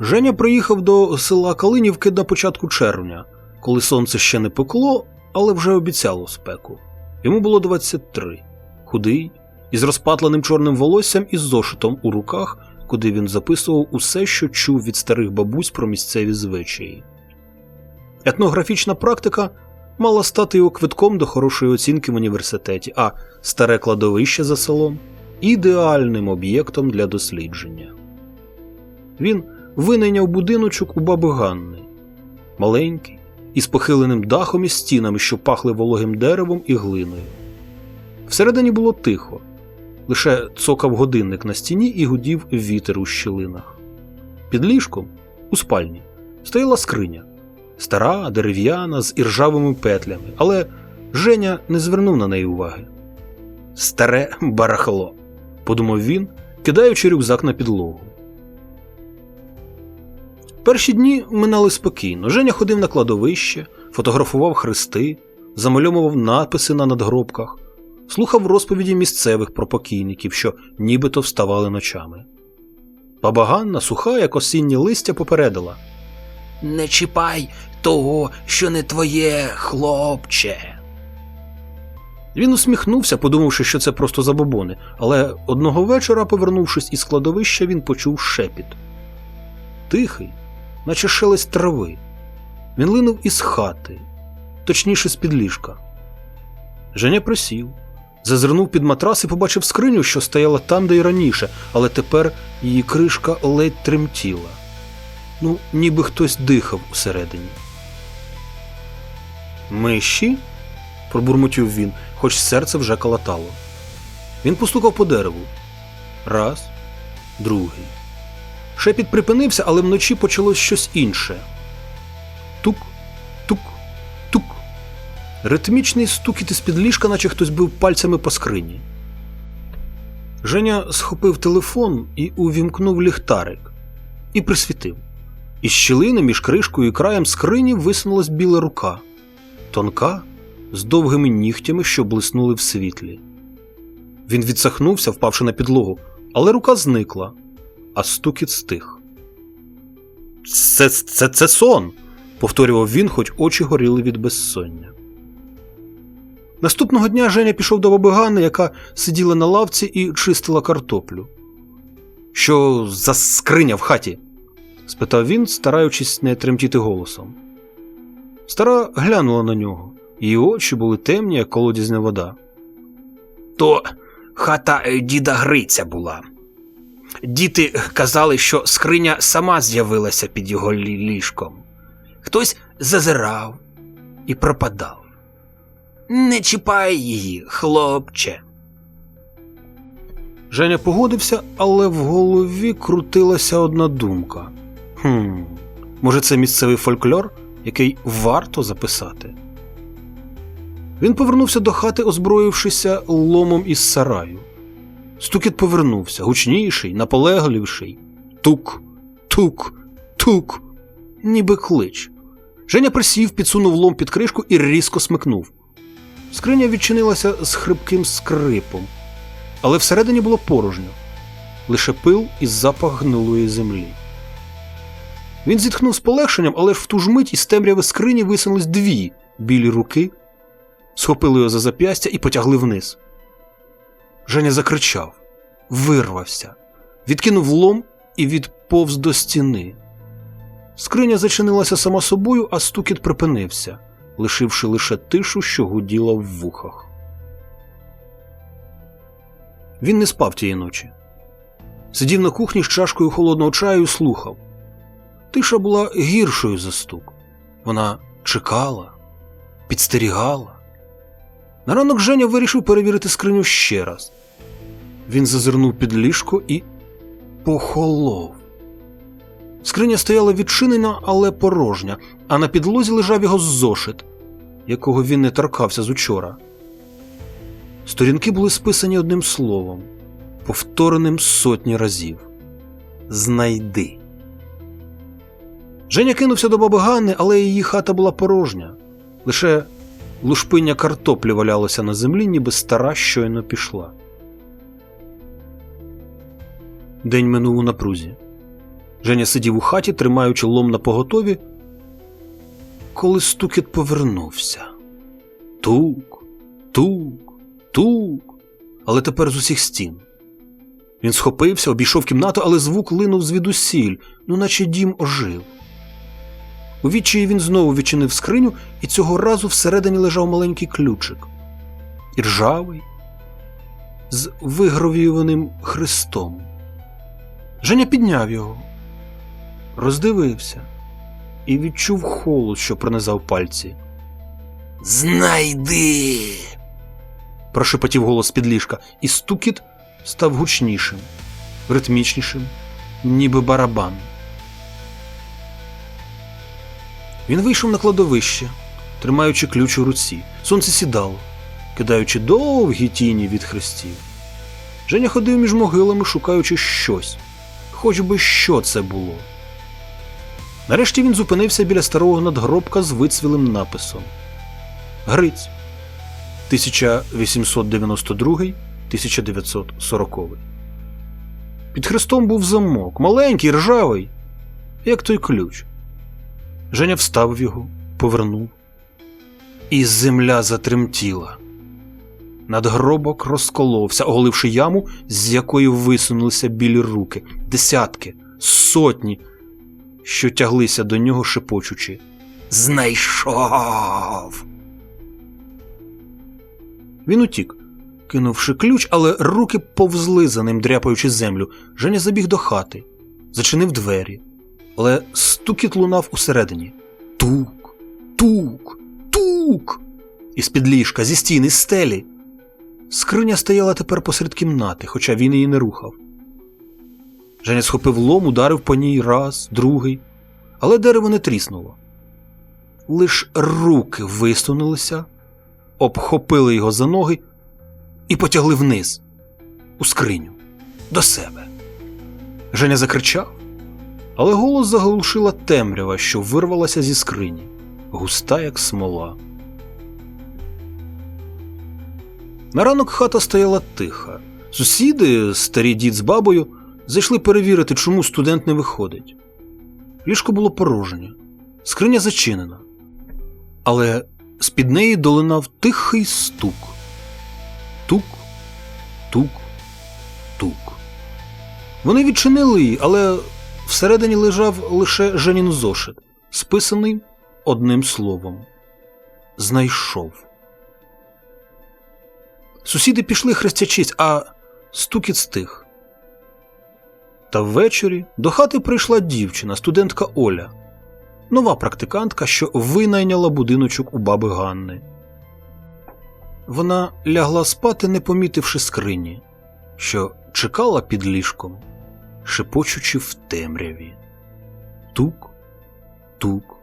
Женя приїхав до села Калинівки на початку червня, коли сонце ще не пекло, але вже обіцяло спеку. Йому було 23, худий, із розпатленим чорним волоссям і з зошитом у руках, куди він записував усе, що чув від старих бабусь про місцеві звичаї. Етнографічна практика мала стати його квитком до хорошої оцінки в університеті, а старе кладовище за селом ідеальним об'єктом для дослідження. Він винайняв будиночок у баби Ганни, маленький, із похиленим дахом і стінами, що пахли вологим деревом і глиною. Всередині було тихо, лише цокав годинник на стіні і гудів вітер у щілинах. Під ліжком, у спальні, стояла скриня, стара, дерев'яна, з іржавими петлями, але Женя не звернув на неї уваги. Старе барахло, подумав він, кидаючи рюкзак на підлогу. Перші дні минали спокійно. Женя ходив на кладовище, фотографував хрести, замальовував написи на надгробках, слухав розповіді місцевих про покійників, що нібито вставали ночами. Баба Ганна, суха, як осіннє листя, попередила Не чіпай того, що не твоє, хлопче. Він усміхнувся, подумавши, що це просто забобони, але одного вечора, повернувшись із кладовища, він почув шепіт. Тихий, наче шелест трави. Він линув із хати, точніше з під ліжка. Женя присів, зазирнув під матрас і побачив скриню, що стояла там, де й раніше, але тепер її кришка ледь тремтіла. Ну, ніби хтось дихав усередині. Миші? пробурмотів він, хоч серце вже калатало. Він постукав по дереву. Раз, другий. Шепіт припинився, але вночі почалось щось інше. Тук, тук, тук. Ритмічний стукіт із під ліжка, наче хтось бив пальцями по скрині. Женя схопив телефон і увімкнув ліхтарик і присвітив. Із щілини між кришкою і краєм скрині висунулась біла рука. Тонка, з довгими нігтями, що блиснули в світлі. Він відсахнувся, впавши на підлогу, але рука зникла, а стукіт стих. Це, це, це сон, повторював він, хоч очі горіли від безсоння. Наступного дня Женя пішов до баби яка сиділа на лавці і чистила картоплю. Що за скриня в хаті? спитав він, стараючись не тремтіти голосом. Стара глянула на нього. Її очі були темні, як колодязня вода. То хата е, діда Гриця була. Діти казали, що скриня сама з'явилася під його ліжком. Хтось зазирав і пропадав. Не чіпай її, хлопче. Женя погодився, але в голові крутилася одна думка. Хм, може, це місцевий фольклор, який варто записати. Він повернувся до хати, озброївшися ломом із сараю. Стукіт повернувся, гучніший, наполегливіший. Тук, тук, тук, ніби клич. Женя присів, підсунув лом під кришку і різко смикнув. Скриня відчинилася з хрипким скрипом, але всередині було порожньо, лише пил і запах гнилої землі. Він зітхнув з полегшенням, але ж в ту ж мить із темряви скрині висунулись дві білі руки, схопили його за зап'ястя і потягли вниз. Женя закричав, вирвався, відкинув лом і відповз до стіни. Скриня зачинилася сама собою, а стукіт припинився, лишивши лише тишу, що гуділа в вухах. Він не спав тієї ночі. Сидів на кухні з чашкою холодного чаю і слухав. Тиша була гіршою за стук. Вона чекала, підстерігала. На ранок Женя вирішив перевірити скриню ще раз. Він зазирнув під ліжко і похолов. Скриня стояла відчинена, але порожня, а на підлозі лежав його зошит, якого він не торкався з учора. Сторінки були списані одним словом, повтореним сотні разів. Знайди. Женя кинувся до баби Ганни, але її хата була порожня. Лише лушпиння картоплі валялося на землі, ніби стара щойно пішла. День минув у напрузі. Женя сидів у хаті, тримаючи лом на поготові, коли стукіт повернувся. Тук, тук, тук, але тепер з усіх стін. Він схопився, обійшов кімнату, але звук линув звідусіль, ну наче дім ожив. У відчаї він знову відчинив скриню, і цього разу всередині лежав маленький ключик. І ржавий, з вигравіюваним хрестом. Женя підняв його, роздивився і відчув холод, що пронизав пальці. Знайди. Прошепотів голос під ліжка, і стукіт став гучнішим, ритмічнішим, ніби барабан. Він вийшов на кладовище, тримаючи ключ у руці. Сонце сідало, кидаючи довгі тіні від хрестів. Женя ходив між могилами, шукаючи щось, хоч би що це було. Нарешті він зупинився біля старого надгробка з вицвілим написом Гриць 1892-1940. Під хрестом був замок, маленький, ржавий, як той ключ. Женя вставив його, повернув, і земля затремтіла. Надгробок розколовся, оголивши яму, з якої висунулися білі руки, десятки, сотні, що тяглися до нього шепочучи. Знайшов. Він утік, кинувши ключ, але руки повзли за ним, дряпаючи землю. Женя забіг до хати, зачинив двері, але стукіт лунав усередині. Тук, тук, тук. Із-під ліжка, зі стіни, з стелі. Скриня стояла тепер посеред кімнати, хоча він її не рухав. Женя схопив лом, ударив по ній раз, другий, але дерево не тріснуло. Лиш руки висунулися, обхопили його за ноги і потягли вниз, у скриню, до себе. Женя закричав, але голос заглушила темрява, що вирвалася зі скрині, густа, як смола. На ранок хата стояла тиха. Сусіди, старі дід з бабою, зайшли перевірити, чому студент не виходить. Ліжко було порожнє, скриня зачинена. Але з-під неї долинав тихий стук. Тук, тук, тук. Вони відчинили її, але всередині лежав лише Женін зошит, списаний одним словом. Знайшов. Сусіди пішли хрестячись, а стукіт стих. Та ввечері до хати прийшла дівчина, студентка Оля, нова практикантка, що винайняла будиночок у баби Ганни. Вона лягла спати, не помітивши скрині, що чекала під ліжком, шепочучи в темряві. Тук, тук,